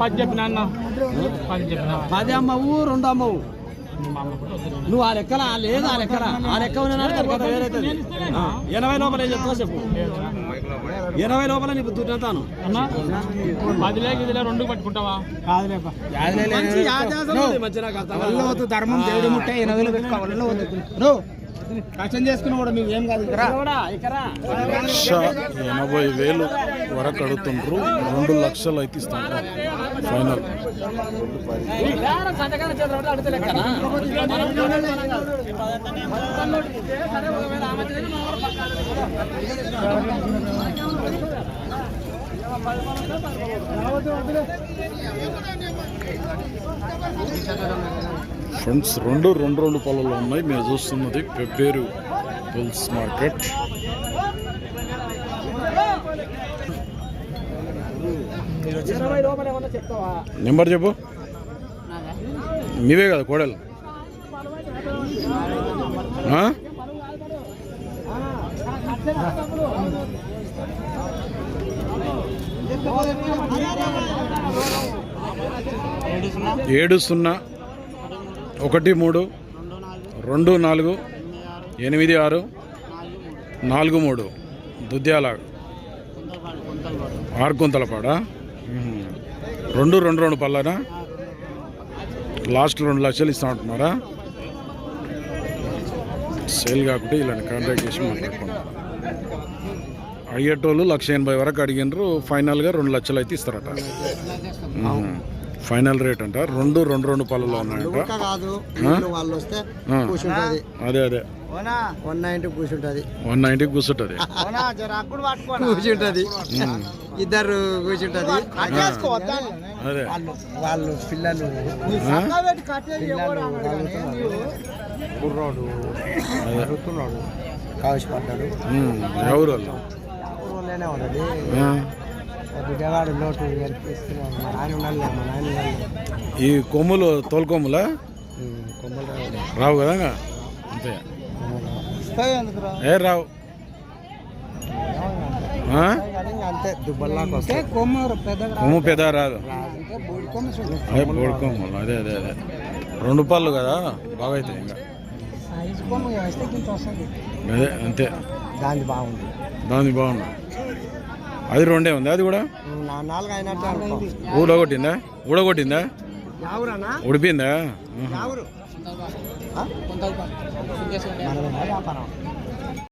పది చెప్పిన అన్న పది చెప్పిన పది అమ్మవు రెండు అమ్మవు నువ్వు ఆ లెక్కన ఆ లేదు ఆ లెక్కన ఆ లెక్క ఉన్నాడు వేరైతుంది ఎనభై లోపల ఏం చెప్తావు చెప్పు. ఎనభై లోపల నీకు లే రెండు పట్టుకుంటావా. ధర్మం దేవుడి ముట్టే ఎనభైలో పెట్టుకోవాలి కష్టం చేసుకుని కూడా మేము ఏం కాదు. లక్ష ఎనభై వేలు వరకు అడుగుతుండ్రు. రెండు లక్షలు అయితే ఇస్తుండ్రు. ఫైనల్ సంతకాల ఫ్రెండ్స్ రెండు రెండు రెండు పొలాలు ఉన్నాయి. మీరు చూస్తున్నది పెబ్బేరు పుల్స్ మార్కెట్. నెంబర్ చెప్పు. మీవే కదా కోడలు. ఆ? ఏడు సున్నా ఒకటి మూడు రెండు నాలుగు ఎనిమిది ఆరు నాలుగు మూడు. దుద్యాల ఆర్కుంతలపాడ రెండు రెండు రెండు పళ్ళనా. లాస్ట్ రెండు లక్షలు ఇస్తా ఉంటున్నారా సేల్ కాకుండా ఇలాంటి కాంటాక్ట్ చేసి మాట్లాడుకోండి అయ్యేటోళ్ళు లక్ష ఎనభై వరకు అడిగినారు ఫైనల్గా రెండు లక్షలు అయితే ఇస్తారట. ఫైనల్ రేట్ అంట. రెండు రెండు రెండు పళ్ళలో ఉన్నాయంట. కాదు. ఆ? వాళ్ళు వస్తే ఆ. కూర్చుంటది. అదే అదే. వన్ నైన్టీ కూర్చుంటది. వన్ నైంటీకి కూర్చుంటుంది. కూర్చుంటది. ఇద్దరు కూర్చుంటది. అదే. వాళ్ళు పిల్లలు. కుర్రోడు. ఎవరు వాళ్ళు? ఉన్నది. విజయవాడ లోటు కనిపిస్తున్నాడు మా నాయన ఉన్నాడు మా నాయన ఉన్నాడు ఈ కొమ్ములు తోలుకొమ్ములా కొమ్మలు? రావు కదా? అంతే. ఏ రావు. కొమ్మ పెద్ద రాదు. బోడి కొమ్ములు అదే అదే అదే. రెండు పళ్ళు కదా? బాగా అవుతాయి ఇంకా అదే అంతే. దాని బాగుంది దాని బాగుంది అది రెండే ఉంది అది కూడా నా నాలుగు అయినట్టు అనుకో ఊడగొట్టిందా ఊడగొట్టిందా యావురానా